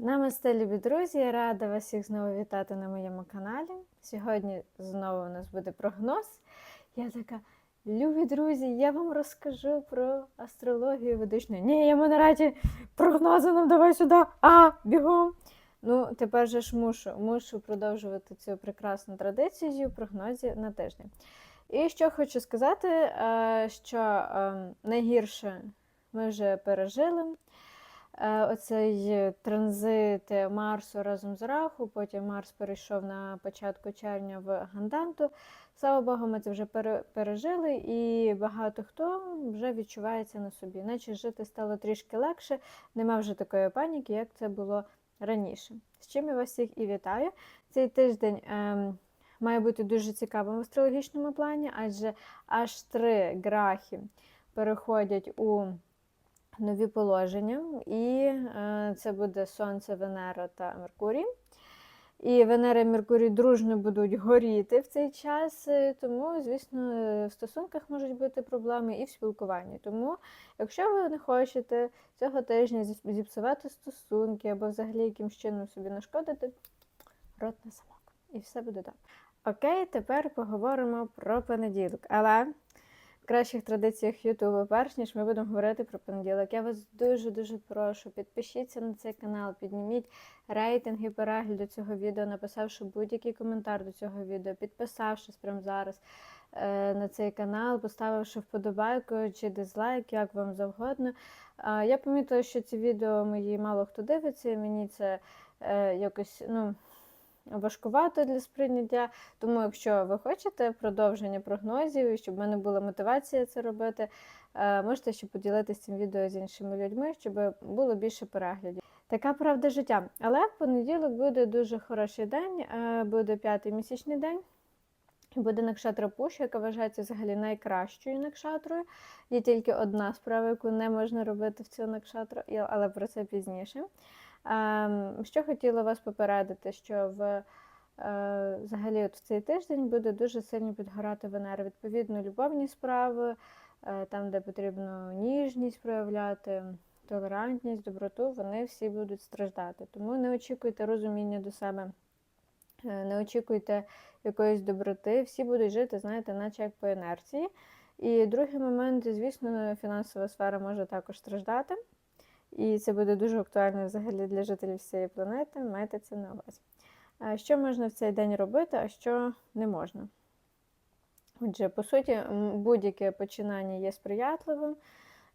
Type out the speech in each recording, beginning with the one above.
Намасте, любі друзі! Я рада вас всіх знову вітати на моєму каналі. Сьогодні знову у нас буде прогноз. Я така, любі друзі, я вам розкажу про астрологію ведичну. Ні, я раді прогнози нам давай сюди. А, бігом. Ну, тепер же ж мушу, мушу продовжувати цю прекрасну традицію прогнозів на тиждень. І що хочу сказати, е, що е, найгірше ми вже пережили. Е, Оцей транзит Марсу разом з Раху, потім Марс перейшов на початку червня в Ганданту. Слава Богу, ми це вже пережили, і багато хто вже відчувається на собі. Наче жити стало трішки легше, нема вже такої паніки, як це було раніше. З чим я вас всіх і вітаю. Цей тиждень ем, має бути дуже цікавим в астрологічному плані, адже аж три грахи переходять у нові положення, і е, це буде Сонце, Венера та Меркурій. І Венера і Меркурій дружно будуть горіти в цей час, е, тому, звісно, в стосунках можуть бути проблеми і в спілкуванні. Тому, якщо ви не хочете цього тижня зіпсувати стосунки або взагалі якимсь чином собі нашкодити, рот на замок. І все буде добре. Окей, тепер поговоримо про понеділок. Але кращих традиціях Ютубу, перш ніж ми будемо говорити про понеділок, я вас дуже-дуже прошу, підпишіться на цей канал, підніміть рейтинги перегляду цього відео, написавши будь-який коментар до цього відео, підписавшись прямо зараз е, на цей канал, поставивши вподобайку чи дизлайк, як вам завгодно. Я помітила, що ці відео мої мало хто дивиться, і мені це е, якось ну, важкувато для сприйняття. Тому, якщо ви хочете продовження прогнозів, і щоб в мене була мотивація це робити, е, можете ще поділитися цим відео з іншими людьми, щоб було більше переглядів. Така правда життя. Але в понеділок буде дуже хороший день, е, буде п'ятий місячний день. Буде накшатра Пуш, яка вважається взагалі найкращою накшатрою. Є тільки одна справа, яку не можна робити в цю накшатру, але про це пізніше. Ем, Що хотіла вас попередити, що в е, взагалі от в цей тиждень буде дуже сильно підгорати Венера. Відповідно, любовні справи, е, там, де потрібно ніжність проявляти, толерантність, доброту, вони всі будуть страждати. Тому не очікуйте розуміння до себе, е, не очікуйте якоїсь доброти. Всі будуть жити, знаєте, наче як по інерції. І другий момент, звісно, фінансова сфера може також страждати. І це буде дуже актуально взагалі для жителів всієї планети. Майте це на увазі. Що можна в цей день робити, а що не можна? Отже, по суті, будь-яке починання є сприятливим,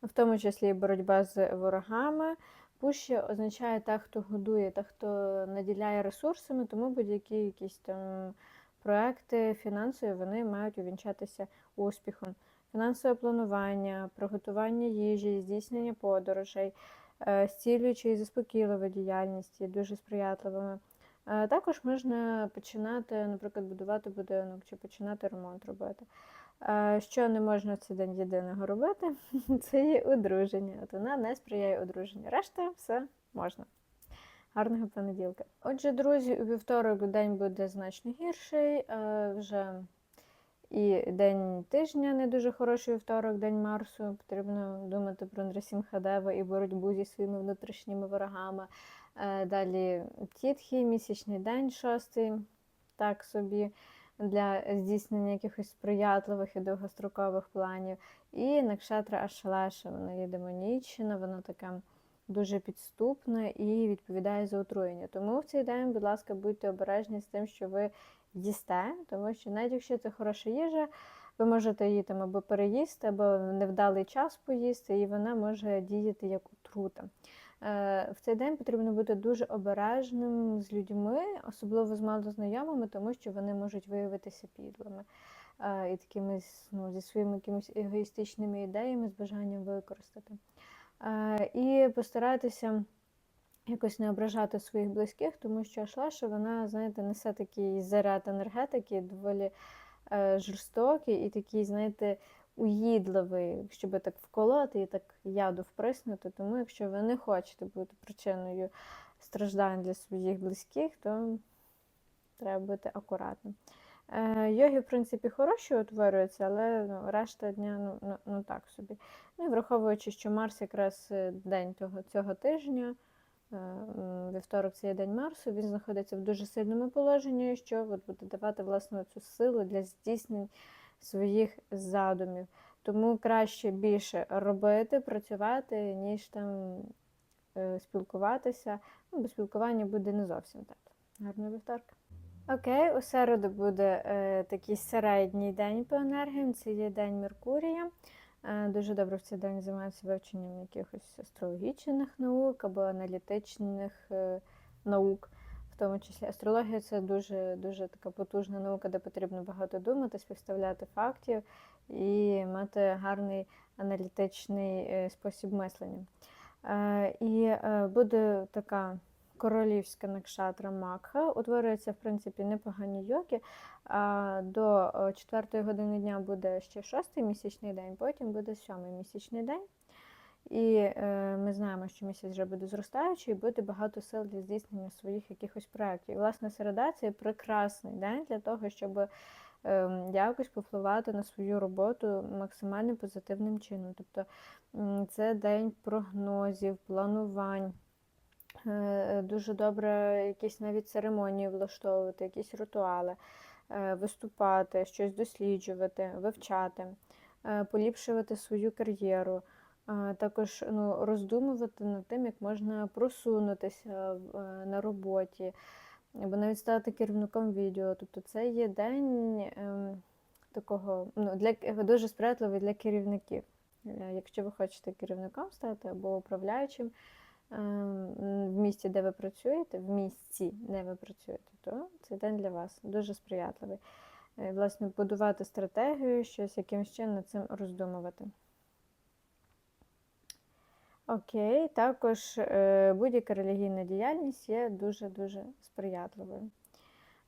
в тому числі і боротьба з ворогами. Пуща означає та, хто годує, та, хто наділяє ресурсами, тому будь-які якісь там проекти фінансові вони мають увінчатися успіхом. Фінансове планування, приготування їжі, здійснення подорожей, е, і заспокійлива діяльність є дуже сприятливими. Е, Також можна починати, наприклад, будувати будинок чи починати ремонт робити. Е, Що не можна в цей день єдиного робити, це є одруження. От вона не сприяє одруженню. Решта все можна. Гарного понеділка. Отже, друзі, у вівторок день буде значно гірший. Вже і день тижня не дуже хороший вівторок, день Марсу. Потрібно думати про Андресім Хадева і боротьбу зі своїми внутрішніми ворогами. Е, Далі тітхи, місячний день шостий, так собі, для здійснення якихось сприятливих і довгострокових планів. І Накшатра Ашалаша, вона є демонічна, вона така дуже підступна і відповідає за отруєння. Тому в цей день, будь ласка, будьте обережні з тим, що ви їсте, тому що навіть якщо це хороша їжа, ви можете її там або переїсти, або невдалий час поїсти, і вона може діяти як отрута. Е, В цей день потрібно бути дуже обережним з людьми, особливо з малознайомими, тому що вони можуть виявитися підлими е, і такими ну, зі своїми якимись егоїстичними ідеями, з бажанням використати. Е, І постарайтеся якось не ображати своїх близьких, тому що Ашлаша, вона, знаєте, несе такий заряд енергетики, доволі е, жорстокий і такий, знаєте, уїдливий, щоб так вколоти і так яду вприснути. Тому, якщо ви не хочете бути причиною страждань для своїх близьких, то треба бути акуратним. Е, Йоги, в принципі, хороші утворюються, але ну, решта дня ну, ну, ну так собі. Ну і враховуючи, що Марс якраз е, день того, цього тижня вівторок це є день Марсу, він знаходиться в дуже сильному положенні, що от буде давати власне цю силу для здійснень своїх задумів. Тому краще більше робити, працювати, ніж там е, спілкуватися. Ну, бо спілкування буде не зовсім так. Гарного вівторка. Окей, у середу буде е, такий середній день по енергіям. Це є день Меркурія. Е, дуже добре в цей день займатися вивченням якихось астрологічних наук або аналітичних е, наук. В тому числі астрологія це дуже дуже така потужна наука, де потрібно багато думати, співставляти фактів і мати гарний аналітичний е, спосіб мислення. І буде така королівська накшатра Макха. Утворюється, в принципі, непогані йоки. До 4 години дня буде ще шостий місячний день, потім буде сьомий місячний день. І е, ми знаємо, що місяць вже буде зростаючий, і буде багато сил для здійснення своїх якихось проєктів. І, власне, середа це прекрасний день для того, щоб е, якось повпливати на свою роботу максимально позитивним чином. Тобто це день прогнозів, планувань. Е, Дуже добре якісь навіть церемонії влаштовувати, якісь ритуали, е, виступати, щось досліджувати, вивчати, е, поліпшувати свою кар'єру. Також ну, роздумувати над тим, як можна просунутися на роботі, або навіть стати керівником відео. Тобто це є день ем, такого ну, для, дуже сприятливий для керівників. Якщо ви хочете керівником стати або управляючим в місті, де ви працюєте, в місці, де ви працюєте, то цей день для вас дуже сприятливий. Е, Власне, будувати стратегію, щось якимось чином над цим роздумувати. Окей, також е, будь-яка релігійна діяльність є дуже-дуже сприятливою.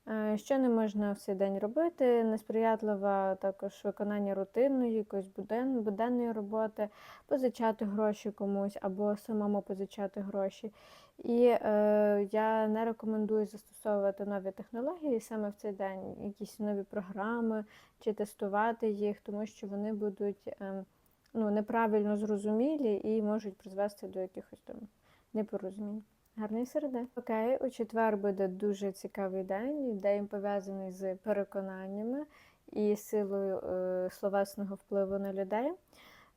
Е, Що не можна в цей день робити? Несприятливе також виконання рутинної, якоїсь буден, буденної роботи, позичати гроші комусь або самому позичати гроші. І е, я не рекомендую застосовувати нові технології саме в цей день, якісь нові програми чи тестувати їх, тому що вони будуть. ем, ну, неправильно зрозумілі і можуть призвести до якихось там непорозумінь. Гарної середи. Окей, у четвер буде дуже цікавий день, день пов'язаний з переконаннями і силою е, словесного впливу на людей.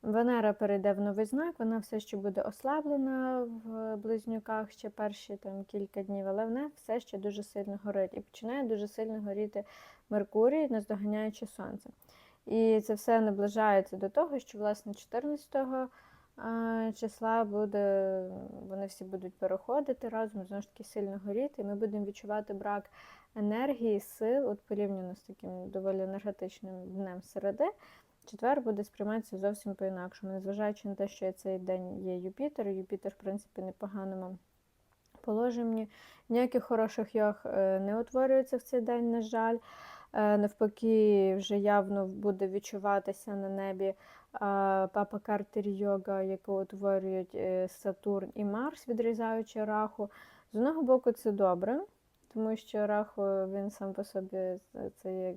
Венера перейде в новий знак, вона все ще буде ослаблена в близнюках ще перші там кілька днів, але вона все ще дуже сильно горить і починає дуже сильно горіти Меркурій, наздоганяючи сонце. І це все наближається до того, що власне 14 а, числа буде, вони всі будуть переходити разом, знову ж таки сильно горіти, і ми будемо відчувати брак енергії, сил, от порівняно з таким доволі енергетичним днем середи. Четвер буде сприйматися зовсім по-інакшому, незважаючи на те, що цей день є Юпітер. Юпітер, в принципі, непоганому положенні. Ніяких хороших йог е, не утворюється в цей день, на жаль. Е, Навпаки, вже явно буде відчуватися на небі папа Картер йога, яку утворюють е, Сатурн і Марс, відрізаючи раху. З одного боку, це добре, тому що раху він сам по собі це є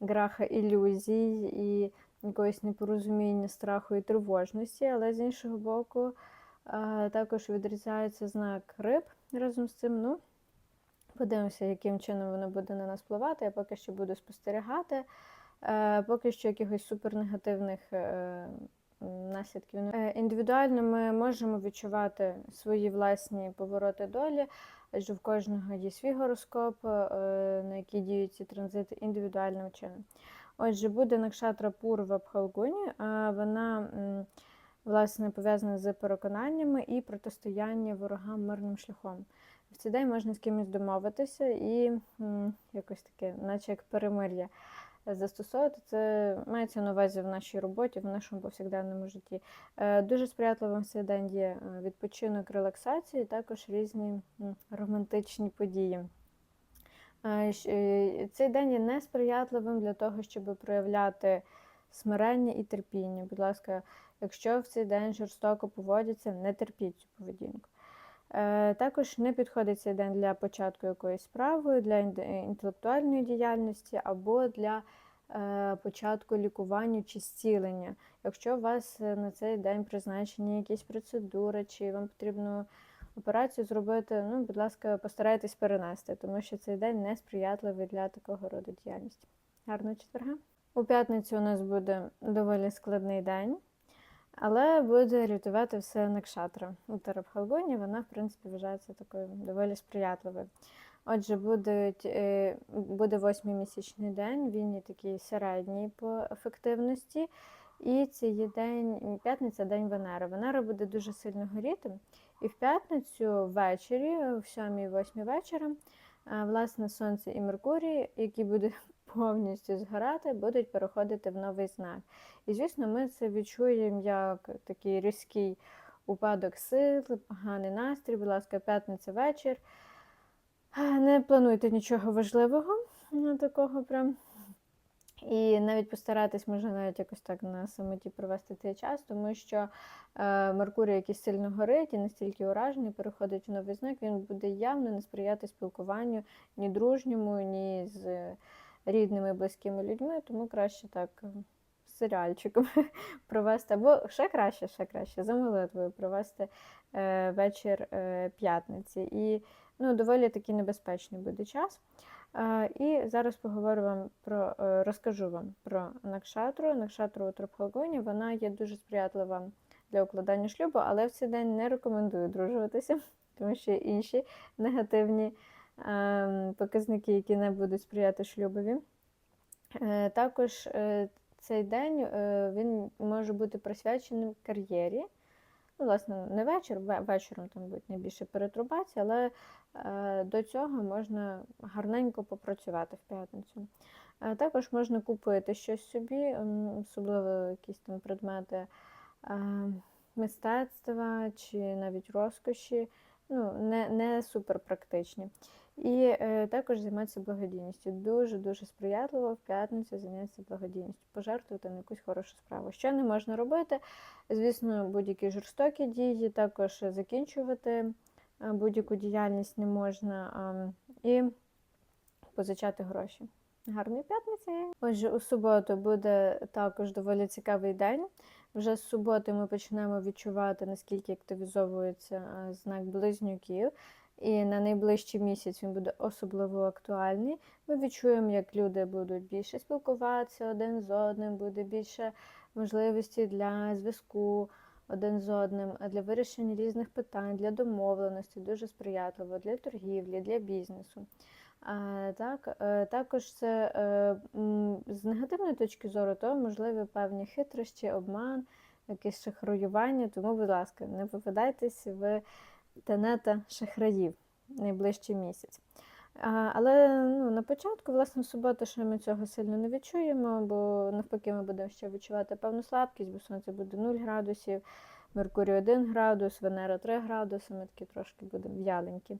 граха ілюзій і якогось непорозуміння, страху і тривожності, але з іншого боку, е, також відрізається знак риб разом з цим. Ну, Подивимося, яким чином воно буде на нас впливати. Я поки що буду спостерігати. Е, Поки що якихось супернегативних е, наслідків. Е, Індивідуально ми можемо відчувати свої власні повороти долі, адже в кожного є свій гороскоп, на який діють ці транзити індивідуальним чином. Отже, буде Накшатра Пурва Пхалгуні, вона власне пов'язана з переконаннями і протистояння ворогам мирним шляхом. В цей день можна з кимось домовитися і якось таке, наче як перемир'я застосовувати. Це мається на увазі в нашій роботі, в нашому повсякденному житті. Е, Дуже сприятливим цей день є е, відпочинок, релаксація, і також різні романтичні події. Е, Цей день є несприятливим для того, щоб проявляти смирення і терпіння. Будь ласка, якщо в цей день жорстоко поводяться, не терпіть цю поведінку. Е, Також не підходить цей день для початку якоїсь справи, для інтелектуальної діяльності або для е, початку лікування чи зцілення. Якщо у вас е, на цей день призначені якісь процедури, чи вам потрібно операцію зробити, ну, будь ласка, постарайтесь перенести, тому що цей день несприятливий для такого роду діяльності. Гарного четверга. У п'ятницю у нас буде доволі складний день, але буде рятувати все Накшатра. У Тарабхалгоні вона, в принципі, вважається такою доволі сприятливою. Отже, будуть, е, буде восьмий місячний день, він є такий середній по ефективності. І це є день, п'ятниця день Венери. Венера буде дуже сильно горіти. І в п'ятницю ввечері, в 7-8 вечора, власне, Сонце і Меркурій, які буде повністю згорати, будуть переходити в новий знак. І, звісно, ми це відчуємо як такий різкий упадок сил, поганий настрій, будь ласка, п'ятниця вечір. Не плануйте нічого важливого ну, такого прям. І навіть постаратись, може, навіть якось так на самоті провести цей час, тому що е, Меркурій, який сильно горить і настільки уражений, переходить в новий знак, він буде явно не сприяти спілкуванню ні дружньому, ні з рідними, близькими людьми, тому краще так е, з серіальчиком провести, або ще краще, ще краще, за молитвою провести е, вечір е, п'ятниці. І ну, доволі такий небезпечний буде час. Е, І зараз поговорю вам про е, розкажу вам про накшатру. Накшатру у Трапхалгоні вона є дуже сприятлива для укладання шлюбу, але в цей день не рекомендую дружуватися, тому що інші негативні показники, які не будуть сприяти шлюбові. Е, Також е, цей день е, він може бути присвяченим кар'єрі. Ну, власне, не вечір, вечором там будуть найбільше перетрубації, але до цього можна гарненько попрацювати в п'ятницю. Також можна купити щось собі, особливо якісь там предмети мистецтва чи навіть розкоші, ну, не, не супер практичні. І е, також займатися благодійністю. Дуже-дуже сприятливо в п'ятницю зайнятися благодійністю, пожертвувати на якусь хорошу справу. Що не можна робити? Звісно, будь-які жорстокі дії, також закінчувати е, будь-яку діяльність не можна і позичати гроші. Гарної п'ятниці! Отже, у суботу буде також доволі цікавий день. Вже з суботи ми почнемо відчувати, наскільки активізовується е, знак близнюків. І на найближчий місяць він буде особливо актуальний. Ми відчуємо, як люди будуть більше спілкуватися один з одним, буде більше можливості для зв'язку один з одним, для вирішення різних питань, для домовленості, дуже сприятливо для торгівлі, для бізнесу. Так, е, також це е, з негативної точки зору, то можливі певні хитрощі, обман, якесь шахраювання. Тому, будь ласка, не попадайтесь в тенета шахраїв найближчий місяць. Але ну, на початку, власне, в суботу, що ми цього сильно не відчуємо, бо навпаки, ми будемо ще відчувати певну слабкість, бо сонце буде 0 градусів, Меркурій 1 градус, Венера 3 градуси, ми такі трошки будемо в'яленькі.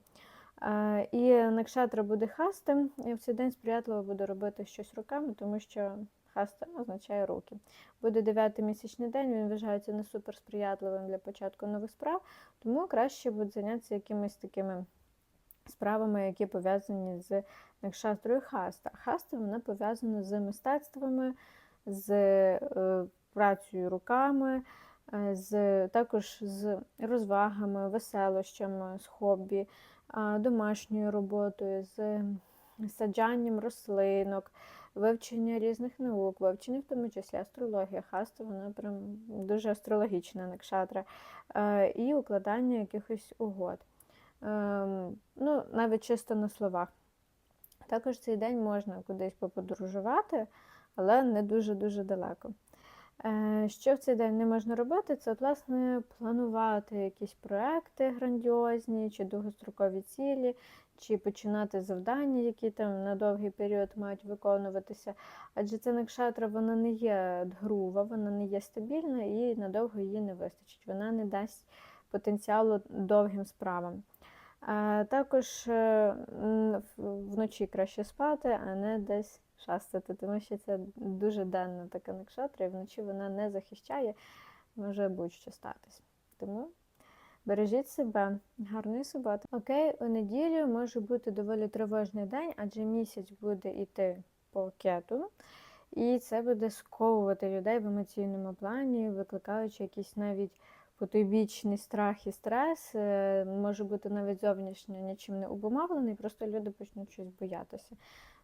І Накшатра буде хасти, і в цей день сприятливо буде робити щось руками, тому що хаста означає руки. Буде дев'ятий місячний день, він вважається не супер сприятливим для початку нових справ, тому краще буде зайнятися якимись такими справами, які пов'язані з накшатрою хаста. Хаста вона пов'язана з мистецтвами, з е, працею руками, е, з, також з розвагами, веселощами, з хобі, домашньою роботою, з саджанням рослинок, вивчення різних наук, вивчення в тому числі астрологія. Хаста вона прям дуже астрологічна накшатра, е, і укладання якихось угод. Ем, ну, навіть чисто на словах. Також цей день можна кудись поподорожувати, але не дуже-дуже далеко. Е, Що в цей день не можна робити, це, от, власне, планувати якісь проекти грандіозні чи довгострокові цілі, чи починати завдання, які там на довгий період мають виконуватися. Адже ця накшатра вона не є дгрува, вона не є стабільна і надовго її не вистачить. Вона не дасть потенціалу довгим справам. Також е, м, в- вночі краще спати, а не десь шастати, тому що це дуже денна така накшатра, і вночі вона не захищає, може будь-що статись. Тому бережіть себе, гарної суботи. Окей, у неділю може бути доволі тривожний день, адже місяць буде йти по кету, і це буде сковувати людей в емоційному плані, викликаючи якісь навіть потойбічний страх і стрес е, може бути навіть зовнішньо нічим не обумовлений, просто люди почнуть щось боятися.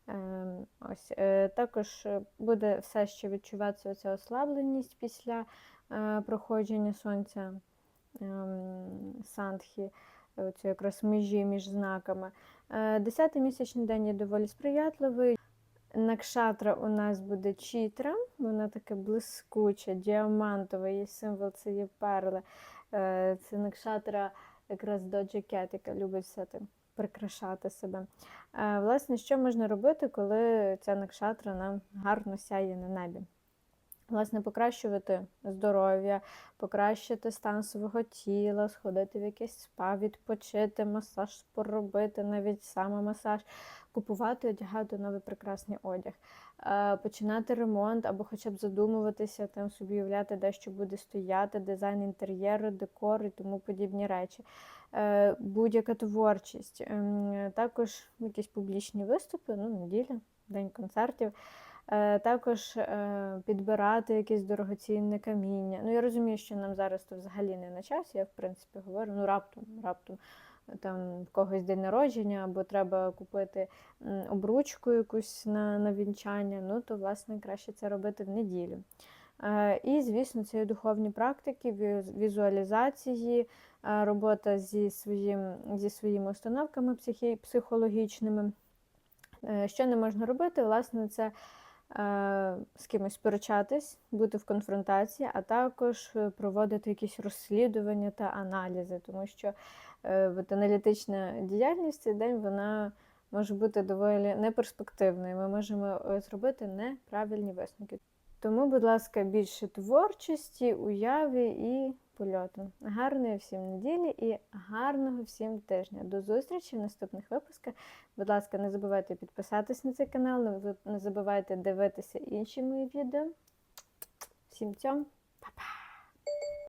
Ем, Ось. е, Також е, буде все ще відчуватися оця ослабленість після проходження сонця ем, сандхі, оцю якраз межі між знаками. Десятий місячний день є доволі сприятливий. Накшатра у нас буде чітра, вона таке блискуча, діамантова, її символ це є перли. Е, Це накшатра якраз до джекет, яка любить все тим прикрашати себе. Е, Власне, що можна робити, коли ця накшатра нам гарно сяє на небі? Власне, покращувати здоров'я, покращити стан свого тіла, сходити в якийсь спа, відпочити, масаж поробити, навіть самомасаж, купувати, одягати новий прекрасний одяг, е, починати ремонт або хоча б задумуватися, там собі уявляти, де що буде стояти, дизайн інтер'єру, декор і тому подібні речі. Е, Будь-яка творчість, Ем, також якісь публічні виступи, ну, неділя, день концертів. Е, Також е, підбирати якесь дорогоцінне каміння. Ну, я розумію, що нам зараз то взагалі не на часі, я в принципі говорю, ну раптом, раптом е, там в когось день народження, або треба купити обручку якусь на, на вінчання, ну то власне краще це робити в неділю. І, звісно, це і духовні практики, візуалізації, робота зі, своїм, зі своїми установками психі, психологічними. Що не можна робити, власне, це з кимось сперечатись, бути в конфронтації, а також е, проводити якісь розслідування та аналізи, тому що е, от аналітична діяльність цей день вона може бути доволі неперспективною. Ми можемо е, зробити неправильні висновки. Тому, будь ласка, більше творчості, уяви і польоту. Гарної всім неділі і гарного всім тижня. До зустрічі в наступних випусках. Будь ласка, не забувайте підписатись на цей канал, не забувайте дивитися інші мої відео. Всім цьом!